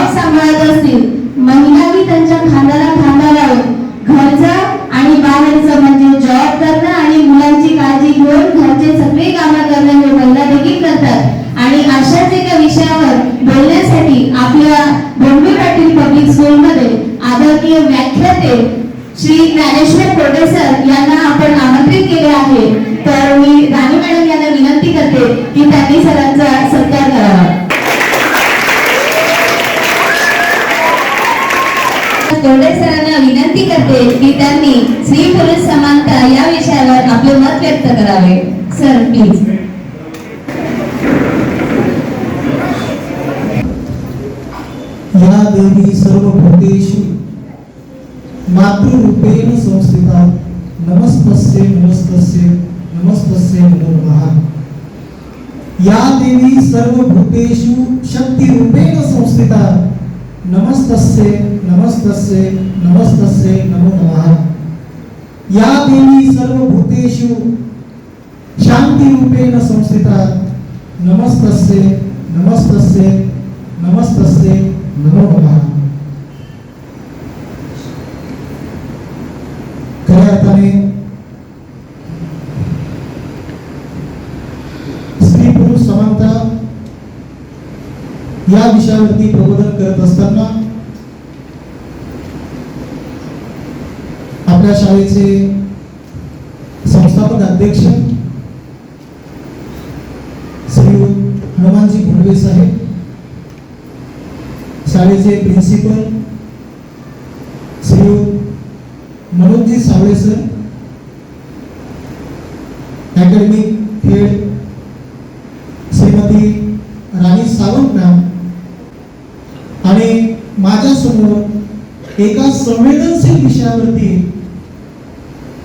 त्यांचा सांभाळत असतील. महिलाही त्यांच्या खांद्याला खांदा लावून घरचं आणि बाहेरचं म्हणजे जॉब करणं आणि मुलांची काळजी घेऊन घरचे सगळे कामं करणं हे महिला देखील करतात. आणि अशाच एका विषयावर बोलण्यासाठी आपल्या बोंबे पाटील पब्लिक स्कूलमध्ये आदरणीय व्याख्याते श्री ज्ञानेश्वर प्रोफेसर यांना आपण आमंत्रित केले आहे. तर मी राणी मॅडम यांना विनंती करते की त्यांनी सरांचा सत्कार करावा. तोडे सरांना विनंती करते की त्यांनी स्त्री पुरुष समानता या विषयावर आपले मत व्यक्त करावे. सर प्लीज या देवी सर्व भूतेषु मातृरूपेण संस्थिता नमस्तस्य नमस्तस्य नमस्तस्य नमो। नमः या देवी सर्व भूतेषु शक्ती रूपेण संस्थिता नमस्तस्य नमस्तस्य नमस्तस्य, नमो नमः। या देवी सर्व भूतेषु शांती रूपेण संस्थिता। नमस्तस्य नमस्तस्य नमस्तस्य, नमो नमः। खऱ्या स्त्री पुरुष समानता या विषयावरती प्रबोधन करत असताना आपल्या शाळेचे संस्थापक अध्यक्ष श्री हनुमानजी भोंडवे साहेब शाळेचे principal Shri Manoji Savale sir academic खेळ श्रीमती राणी सावंत मॅम आणि माझ्यासमोर एका संवेदनशील विषयावरती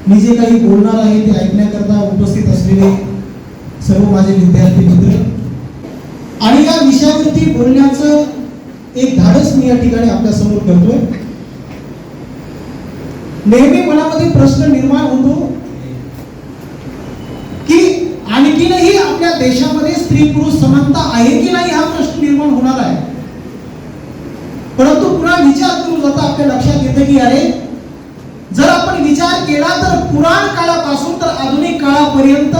मी जे काही बोलणार आहे ते ऐकण्याकरता उपस्थित असलेले सर्व माझे विद्यार्थी मित्र. आणि या विषयावरती बोलण्याचं एक धाडस मी या ठिकाणी आपल्यासमोर करतोय. नेहमी मनामध्ये प्रश्न निर्माण होतो की आणखीनही आपल्या देशामध्ये स्त्री पुरुष समानता आहे की नाही हा प्रश्न निर्माण होणार आहे? परंतु पुन्हा विचार करून जाता आपल्या लक्षात येतं की अरे जर आपण विचार केला तर पुराण काळापासून तर आधुनिक काळापर्यंत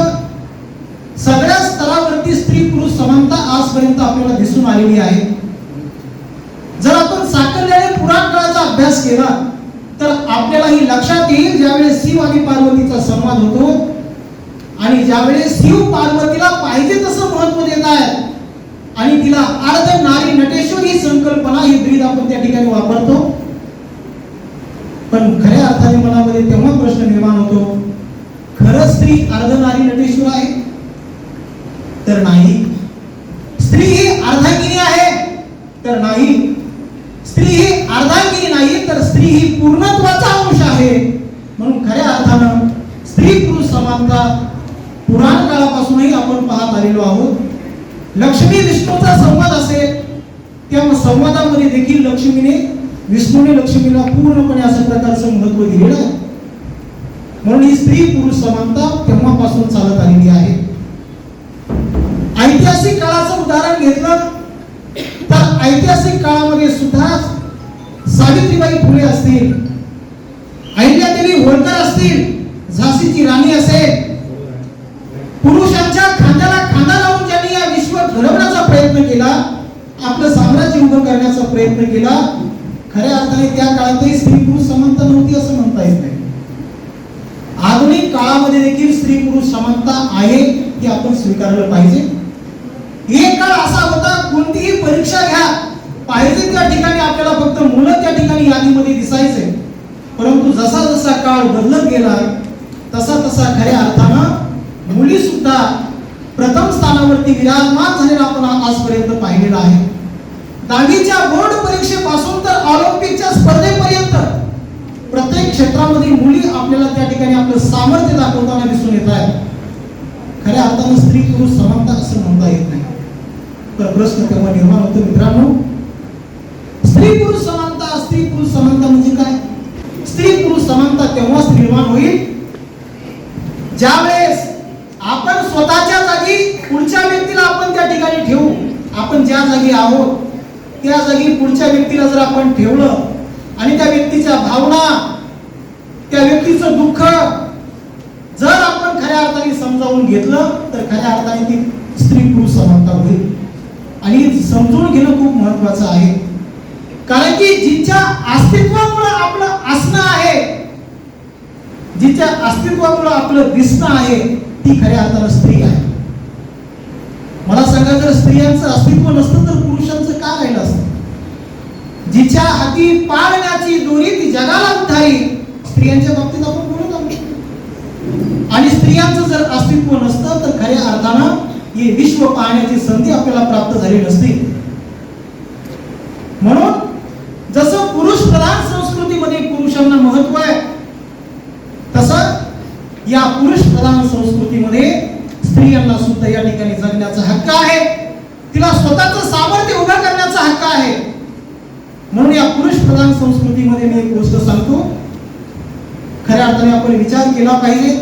सगळ्या स्तरावरती स्त्री पुरुष समानता आजपर्यंत आपल्याला दिसून आलेली आहे. जर आपण साकल्याने पुराण काळाचा अभ्यास केला तर आपल्याला ही लक्षात येईल ज्यावेळेस शिव आणि पार्वतीचा संवाद होतो आणि ज्यावेळेस शिव पार्वतीला पाहिजे तसं महत्त्व देत आहे आणि तिला अर्ध नारी नटेश्वर ही संकल्पना ही ब्रीद आपण त्या ठिकाणी वापरतो. पण खऱ्या अर्थाने मनामध्ये तेव्हा प्रश्न निर्माण होतो खरंच स्त्री अर्ध नारी नटेश्वर आहे? तर नाही. स्त्री ही अर्धांगिनी आहे? तर नाही. स्त्री ही अर्धांगिनी नाही तर स्त्री ही पूर्णत्वाचा अंश आहे. म्हणून खऱ्या अर्थानं स्त्री पुरुष समानता पुराण काळापासूनही आपण पाहत आलेलो आहोत. लक्ष्मी विष्णूचा संवाद असेल तेव्हा संवादामध्ये देखील लक्ष्मीने विष्णूने लक्ष्मीला पूर्णपणे अशा प्रकारचं महत्त्व दिलेलं आहे. म्हणून ही स्त्री पुरुष समानता तेव्हापासून चालत आलेली आहे. ऐतिहासिक काळाचं उदाहरण घेतलं तर ऐतिहासिक काळामध्ये सुद्धा सावित्रीबाई फुले असतील अहिल्यादेवी होळकर असतील झाशीची राणी असेल पुरुषांच्या खांद्याला खांदा लावून ज्यांनी या विश्व घडवण्याचा प्रयत्न केला आपलं साम्राज्य उभं करण्याचा प्रयत्न केला खऱ्या अर्थाने त्या काळातही स्त्री पुरुष समानता नव्हती असं म्हणता येत नाही. आधुनिक काळामध्ये देखील स्त्री पुरुष समानता आहे हे आपण स्वीकारलं पाहिजे. एक काळ असा होता कोणतीही परीक्षा घ्या पाहिजे त्या ठिकाणी आपल्याला फक्त मुलं त्या ठिकाणी यादीमध्ये दिसायचे. परंतु जसा जसा काळ बदलत गेला तसा तसा खऱ्या अर्थानं मुली सुद्धा प्रथम स्थानावरती विराजमान झालेला आपण आजपर्यंत पाहिलेला आहे. दहावीच्या बोर्ड परीक्षेपासून तर ऑलिम्पिकच्या स्पर्धेपर्यंत प्रत्येक क्षेत्रामध्ये मुली आपल्याला त्या ठिकाणी आपलं सामर्थ्य दाखवताना दिसून येत आहे खऱ्या अर्थानं स्त्री पुरुष समानता असं म्हणता येत नाही. तर प्रश्न तेव्हा निर्माण होतो मित्रांनो. स्त्री पुरुष समानता स्त्री पुरुष समानता म्हणजे काय? स्त्री पुरुष समानता तेव्हाच निर्माण होईल ज्यावेळेस आपण स्वतःच्या जागी पुढच्या व्यक्तीला आपण त्या ठिकाणी ठेवू. आपण ज्या जागी आहोत त्या जागी पुढच्या व्यक्तीला जर आपण ठेवलं आणि त्या व्यक्तीच्या भावना त्या व्यक्तीचं दुःख जर आपण खऱ्या अर्थाने समजावून घेतलं तर खऱ्या अर्थाने ती स्त्री पुरुष समानता होईल. आणि समजून घेणं खूप महत्वाचं आहे. कारण की जिच्या अस्तित्वामुळे आपलं असणं आहे जिच्या अस्तित्वामुळे आपलं दिसणं आहे ती खऱ्या अर्थानं स्त्री आहे. मला सांगा जर स्त्रियांचं अस्तित्व नसतं तर पुरुषांचं पार राहिलं असत. जिच्या हाती पाळण्याची दोरी ती जगाला उठाई स्त्रियांच्या बाबतीत आपण बोलत आहोत. आणि स्त्रियांचं जर अस्तित्व नसतं तर खऱ्या अर्थानं हे विश्व पाहण्याची संधी आपल्याला प्राप्त झाली नसती. म्हणून जसं पुरुष प्रधान संस्कृतीमध्ये पुरुषांना महत्त्व आहे तसं या पुरुष प्रधान संस्कृतीमध्ये स्त्रियांना सुद्धा या ठिकाणी जगण्याचा हक्क आहे. तिला स्वतःच सामर्थ्य उभं करण्याचा हक्क आहे. म्हणून या पुरुष प्रधान संस्कृतीमध्ये मी एक गोष्ट सांगतो. खऱ्या अर्थाने आपण विचार केला पाहिजे.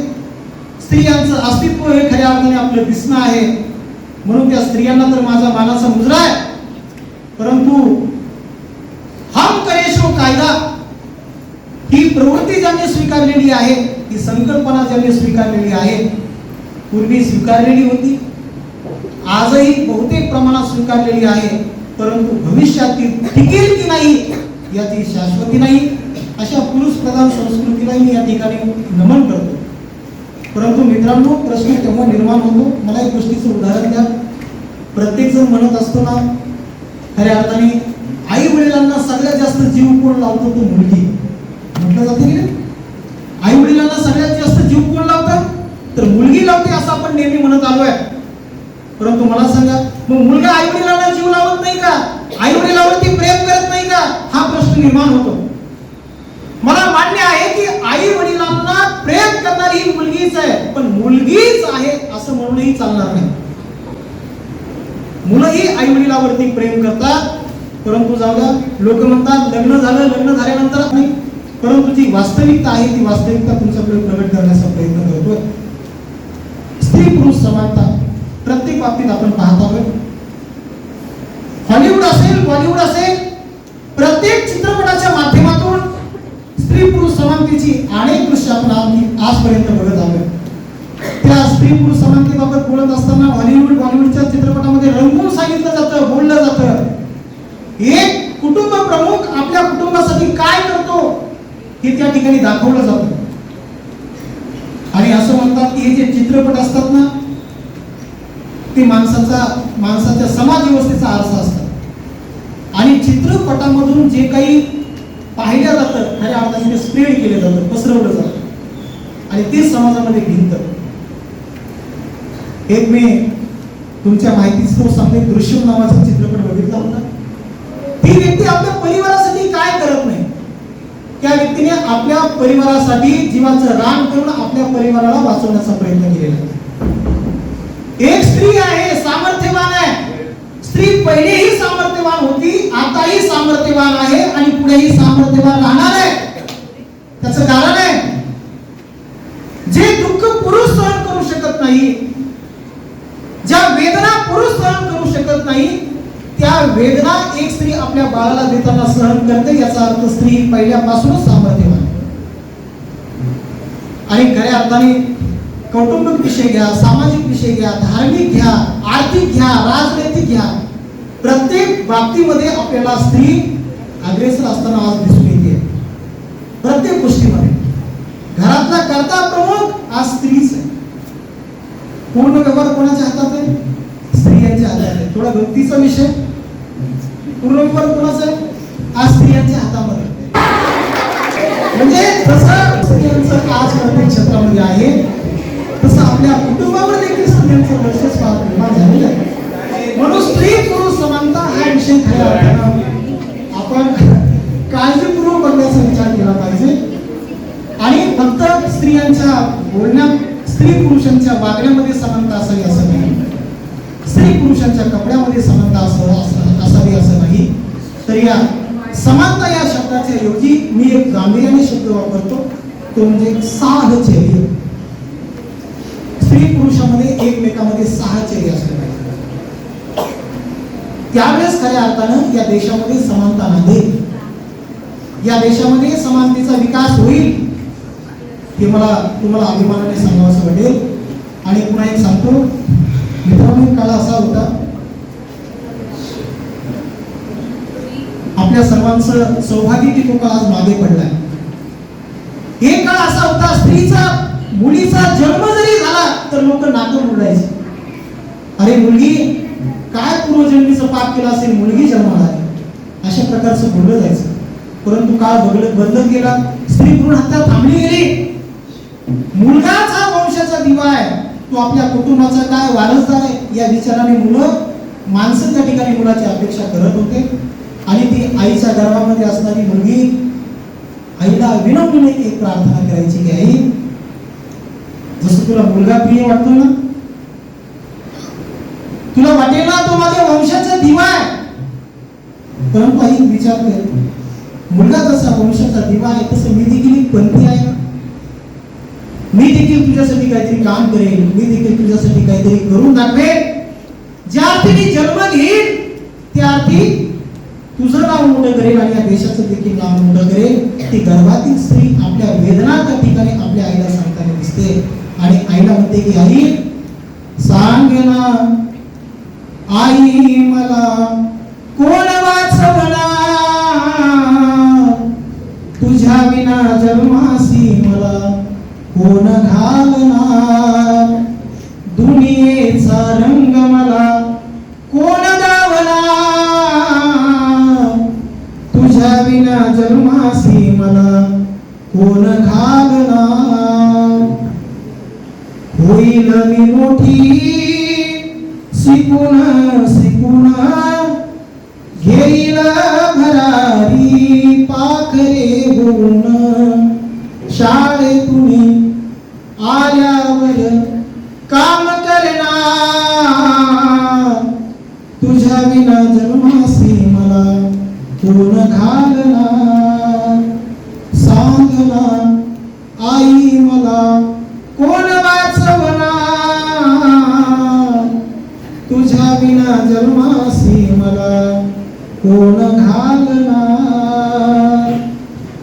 स्त्रियांचं अस्तित्व हे खऱ्या अर्थाने आपलं दिसणं आहे. म्हणून त्या स्त्रियांना तर माझा मानाचा मुजरा आहे. परंतु हम करेशो कायदा ही प्रवृत्ती ज्यांनी स्वीकारलेली आहे ही संकल्पना ज्यांनी स्वीकारलेली आहे पूर्वी स्वीकारलेली होती. आजही बहुतेक प्रमाणात स्वीकारलेली आहे. परंतु भविष्यात ती टिकेल की नाही याची शाश्वती नाही अशा पुरुष प्रधान संस्कृतीलाही मी या ठिकाणी नमन करतो. परंतु मित्रांनो प्रश्न तेव्हा निर्माण होतो. मला एक गोष्टीचं उदाहरण द्या. प्रत्येक जण म्हणत असतो ना खऱ्या अर्थाने आई वडिलांना सगळ्यात जास्त जीव कोण लावतो तो मुलगी? म्हटलं जाते की आई वडिलांना सगळ्यात जास्त जीव कोण लावतात तर मुलगी लावते असं आपण नेहमी म्हणत आलो आहे परंतु मला सांगा मग मुलगा आई वडिलांना जीव लावत नाही का? आई वडिलावरती प्रेम करत नाही का? हा प्रश्न निर्माण होतो. मला मान्य आहे की आई वडिलांना प्रेम करणारी ही मुलगीच आहे पण मुलगीच आहे असं म्हणूनही चालणार नाही. मुलंही आई वडिलावरती प्रेम करतात परंतु जाऊ द्या लोक म्हणतात लग्न झालं लग्न झाल्यानंतर नाही. परंतु जी वास्तविकता आहे ती वास्तविकता तुमच्याकडे प्रकट करण्याचा प्रयत्न करतोय. स्त्री पुरुष समानता. बाबतीत आपण पाहत आहोत. हॉलिवूड असेल बॉलिवूड असेल प्रत्येक चित्रपटाच्या माध्यमातून स्त्री पुरुष समानतेची अनेक दृश्य आपण आजपर्यंत बघत आहोत. त्या स्त्री पुरुष समानतेबाबत बोलत असताना हॉलिवूड बॉलिवूडच्या चित्रपटामध्ये रंगून सांगितलं जातं बोललं जातं. एक कुटुंब प्रमुख आपल्या कुटुंबासाठी काय करतो हे त्या ठिकाणी दाखवलं जातं. आणि असं म्हणतात की हे जे चित्रपट असतात ते माणसाचा माणसाच्या समाज व्यवस्थेचा आरसा असतात आणि चित्रपटामधून जे काही पाहिलं जातं खऱ्या अर्थाने स्प्रेड केलं जातं पसरवलं जातं आणि ते समाजामध्ये भिंत. एक मी तुमच्या माहितीच तो सांगते दृश्यम नावाचा चित्रपट बघितला होता. ती व्यक्ती आपल्या परिवारासाठी काय करत नाही? त्या व्यक्तीने आपल्या परिवारासाठी जीवाचं रान करून आपल्या परिवाराला वाचवण्याचा प्रयत्न केलेला आहे. एक स्त्री आहे सामर्थ्यवान आहे. स्त्री पहिलेही सामर्थ्यवान होती आताही सामर्थ्यवान आहे आणि पुढेही सामर्थ्यवान राहणार आहे. त्याच कारण आहे जे दुःख पुरुष सहन करू शकत नाही ज्या वेदना पुरुष सहन करू शकत नाही त्या वेदना एक स्त्री आपल्या बाळाला देताना सहन करते याचा अर्थ स्त्री पहिल्यापासूनच सामर्थ्यवान आणि खऱ्या अर्थाने कौटुंबिक विषय घ्या सामाजिक विषय घ्या धार्मिक घ्या आर्थिक घ्या राजनैतिक घ्या. प्रत्येक बाबतीमध्ये आपल्याला स्त्री अग्रेसर असताना आज दिसून येते. प्रत्येक गोष्टीमध्ये. घरातला करता प्रमुख आज स्त्रीच आहे. पूर्ण व्यवहार कोणाच्या हातात आहे? स्त्रियांच्या हातात आहे. थोडा गमतीचा विषय. पूर्ण व्यवहार कोणाचा आहे? आज स्त्रियांच्या हातामध्ये. स्त्री पुरुषांच्या वागण्यामध्ये समानता असावी असं नाही. स्त्री पुरुषांच्या कपड्यामध्ये समानता असं असावी असं नाही. तर या समानता या शब्दाच्या ऐवजी मी एक गांभीर्याने शब्द वापरतो. तो म्हणजे साहचर्य स्त्री पुरुषामध्ये एकमेकामध्ये साहचर्य असलं पाहिजे. त्यावेळेस खऱ्या अर्थानं या देशामध्ये समानता नाही या देशामध्ये समानतेचा विकास होईल. हे मला तुम्हाला अभिमानाने सांगावं असं वाटेल. आणि पुन्हा एक सांगतो मित्रांनो काळ असा होता आपल्या सर्वांचं सौभाग्य की तो काळ आज मागे पडलाय. एक काळ असा होता स्त्रीचा मुलीचा जन्म जरी झाला तर लोक नातं उडायचे अरे मुलगी काय पूर्वजन्मीचं पाप केलं असेल मुलगी जन्माला आली. अशा प्रकारचं बोललं जायचं. परंतु काळ बदलत बदलत गेला. स्त्री भ्रूण हत्या थांबली गेली. मुलगाच हा वंशाचा दिवा आहे. तो आपल्या कुटुंबाचा काय वारसदार आहे या विचाराने मुलं माणसं त्या ठिकाणी मुलाची अपेक्षा करत होते. आणि ती आईच्या गर्भामध्ये असणारी मुलगी आईला विनम्रने एक प्रार्थना करायची की आई जसं तुला मुलगा प्रिय वाटतो ना तुला वाटेल ना तो माझ्या वंशाचा दिवा आहे. परंतु आई विचार कर मुलगा जसा वंशाचा दिवा आहे तसं मी देखील एक पंथी आहे. मी देखील तुझ्यासाठी काहीतरी काम करेन. मी देखील तुझ्यासाठी काहीतरी करून दाखवेन. ज्या अर्थी जन्म घेईल त्या अर्थी तुझं नाव मोठं करेल आणि या देशाचं देखील नाव मोठं करेल ती गर्भातील स्त्री आपल्या वेदना त्या ठिकाणी आपल्या आईला सांगताना दिसते. आणि आईला म्हणते की आई सांग ना आई मला कोण वाचवणार? तुझ्या विना जन्मासी मला कोण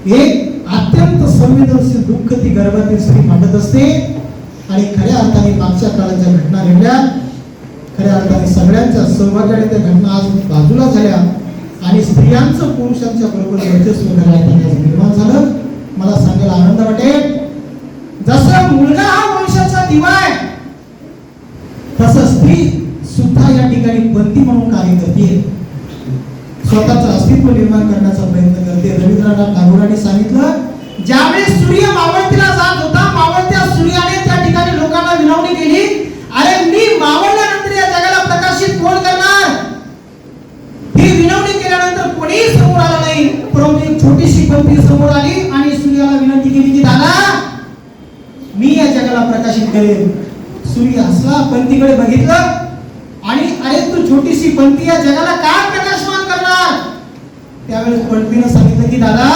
एक अत्यंत संवेदनशील दुःख ती गर्भातील स्त्री मांडत असते. आणि खऱ्या अर्थाने मागच्या काळाच्या घटना घडल्या. खऱ्या अर्थाने सगळ्यांच्या सहभागाने त्या घटना आज बाजूला झाल्या. आणि स्त्रियांचं पुरुषांच्या बरोबर वर्चस्व खऱ्या निर्माण झालं. मला सांगायला आनंद वाटेल. जसं मुलगा हा वंशाचा दिवा आहे तसं स्त्री सुद्धा या ठिकाणी पंती म्हणून कार्य करते स्वतःचं अस्तित्व निर्माण करण्याचा प्रयत्न करते. रवींद्रनाथ टागोरांनी सांगितलं ज्यावेळेस सूर्य मावळतीला जात होता मावळत्या सूर्याने त्या ठिकाणी लोकांना विनवणी केली. अरे मी मावळल्यानंतर या जगाला प्रकाशित कोण करणार? ही विनवणी केल्यानंतर कोणीही समोर आला नाही. परंतु एक छोटीशी पंक्ती समोर आली आणि सूर्याला विनंती केली की दादा मी या जगाला प्रकाशित करेन. सूर्य हसला पंथीकडे बघितलं आणि अरे तू छोटीशी पंथी या जगाला काय प्रकाशमान करणार त्यावेळेस पंथीनं सांगितलं की दादा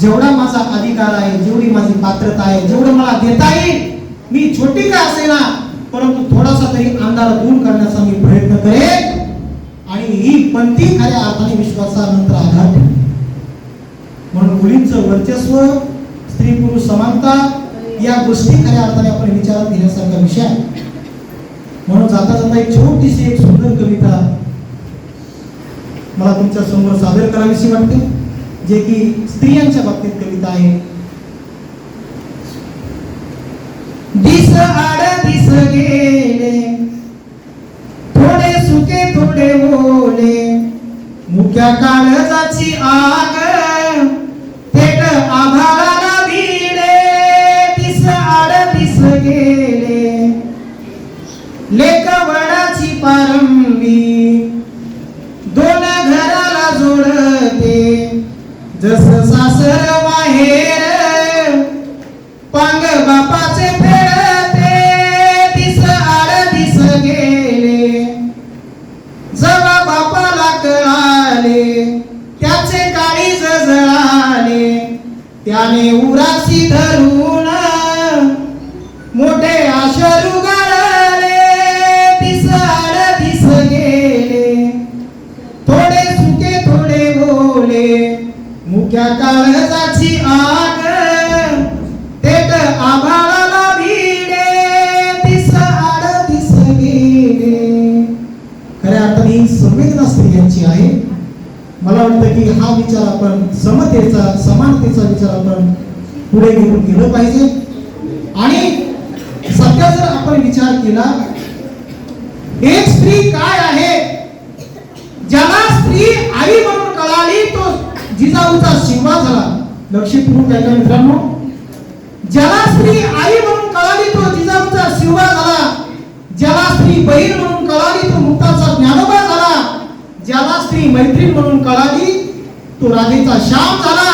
जेवढा माझा अधिकार आहे जेवढी माझी पात्रता आहे जेवढं मला देता येईल मी छोटी का असेना परंतु थोडासा तरी अंधार दूर करण्याचा मी प्रयत्न करेन. आणि ही पंथी खऱ्या अर्थाने विश्वासानंतर आधार म्हणून मुलींचं वर्चस्व स्त्री पुरुष समानता या गोष्टी खऱ्या अर्थाने आपण विचारात घेण्यासारखा विषय आहे. म्हणून जाता जाता एक छोटीशी एक सुंदर कविता मला तुमच्यासमोर सादर करावीशी वाटते जे की स्त्रियांच्या बाबतीत कविता आहे. दिस आड दिस गेले थोडे सुके थोडे ओले मुख्या काळजाची आग उराशी धरून मोठे आशरू गाळले दिसाळ दिस गेले. थोडे सुके थोडे बोले मुख्या काळजाची आग तेट आभाळाला भिडे दिसाळ दिस गेले. खऱ्या अर्थाने ही संवेदना स्त्रियांची आहे. मला वाटतं की हा विचार आपण समतेचा समानतेचा विचार आपण पुढे घेऊन गेलं पाहिजे. आणि सध्या जर आपण विचार केला एक स्त्री काय आहे? ज्याला स्त्री आई म्हणून कळाली तो जिजाऊचा शिवा झाला. लक्षपूर्वक ऐका मित्रांनो. ज्याला स्त्री आई म्हणून कळाली तो जिजाऊचा शिवा झाला. ज्याला स्त्री बहीण म्हणून कळाली तो मुक्ताचा ज्ञानोबा झाला. ज्याला स्त्री मैत्रीण म्हणून कळाली तो राधेचा श्याम झाला.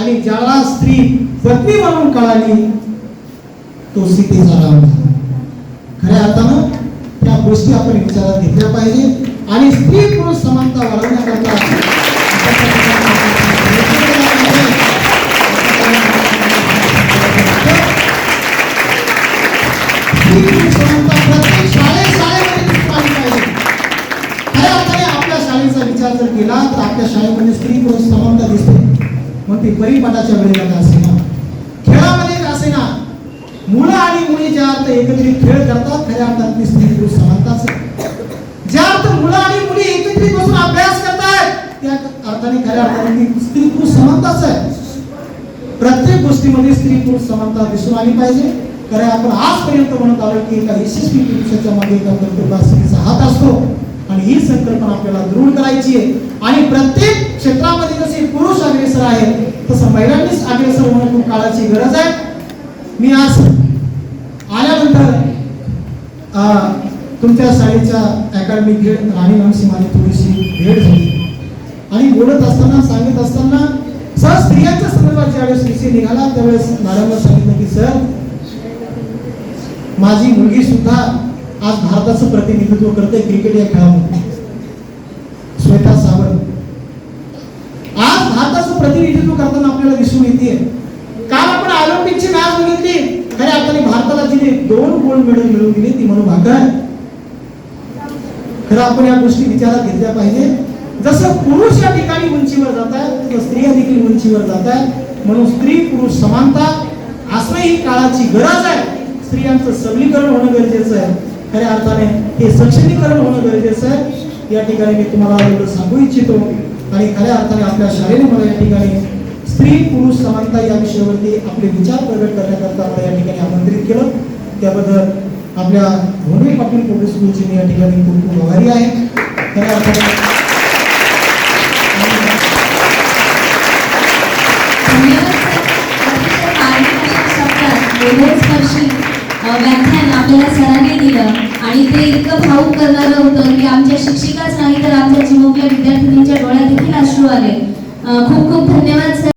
आणि ज्याला स्त्री पत्नी म्हणून कळाली तो सीतेचा राम झाला खऱ्या अर्थानं त्या गोष्टी आपण विचारात घेतल्या पाहिजे आणि स्त्री पुरुष समानता वाढवण्याकरता समानता शाळेमध्ये आपल्या शाळेचा विचार जर केला तर आपल्या शाळेमध्ये स्त्री पुरुष समानता दिसते. मग ती परिपाठाच्या वेळेला असेल असेना खेळामध्ये का असेना मुलं खऱ्या अर्थ एकत्रित खेळ करतात खऱ्या अर्थात ती स्त्री पुरुष समानता असेल. ज्या अर्थ मुलं आणि मुली एकत्रित बसून अभ्यास करतायत त्या अर्थाने खऱ्या अर्थाने ती स्त्री पुरुष समानताच आहे प्रत्येक गोष्टीमध्ये स्त्री पुरुष समानता दिसून आली पाहिजे. कारण आपण आजपर्यंत म्हणत आलो की एका यशस्वी पुरुषाच्या मागे एका कर्तृत्वा स्त्रीचा हात असतो. आणि ही संकल्पना आपल्याला दृढ करायची आहे. आणि प्रत्येक क्षेत्रामध्ये जसे पुरुष अग्रेसर आहेत तसं महिलांनीच अग्रेसर होण्याची काळाची गरज आहे. मी आज तुमच्या शाळेच्या अकॅडमिक खेळ राणी मानसिंहाने थोडीशी भेट झाली. आणि बोलत असताना सांगत असताना सर स्त्रियांच्या संदर्भात ज्यावेळेस विषय निघाला त्यावेळेस मॅडमला सांगितलं की सर माझी मुलगी सुद्धा आज भारताचं प्रतिनिधित्व करते क्रिकेट या खेळामध्ये. श्वेता सावंत. आज भारताचं प्रतिनिधित्व करताना आपल्याला दिसून येते काल आपण ऑलिम्पिकची मॅच बघितली. खऱ्या अर्थाने भारताला जिने दोन गोल्ड मेडल मिळवून दिली ती म्हणून भाग आहे. खरं आपण या गोष्टी विचारात घेतल्या पाहिजे. जसं पुरुष या ठिकाणी उंचीवर जात आहे तसं स्त्रिया देखील उंचीवर जात आहे म्हणून स्त्री पुरुष समानता असणं ही काळाची गरज आहे. स्त्रियांचं सबलीकरण होणं गरजेचं आहे. खऱ्या अर्थाने हे सक्षमीकरण होणं गरजेचं आहे. या ठिकाणी मी तुम्हाला एवढं सांगू इच्छितो. आणि खऱ्या अर्थाने आपल्या शाळेने मला या ठिकाणी स्त्री पुरुष समानता या विषयावरती आपले विचार प्रगट करण्याकरता आपण या ठिकाणी आमंत्रित केलं. त्याबद्दल आपल्या भोंडवे पाटील पब्लिक स्कूलची मी या ठिकाणी खूप खूप आभारी आहे. खऱ्या व्याख्यान आपल्याला सरांनी दिलं आणि ते इतकं भाऊक करणारं होतं की आमच्या शिक्षिकाच नाही तर आमच्या चिमुकल्या विद्यार्थिनींच्या डोळ्यात देखील अश्रू आले. खूप खूप धन्यवाद सर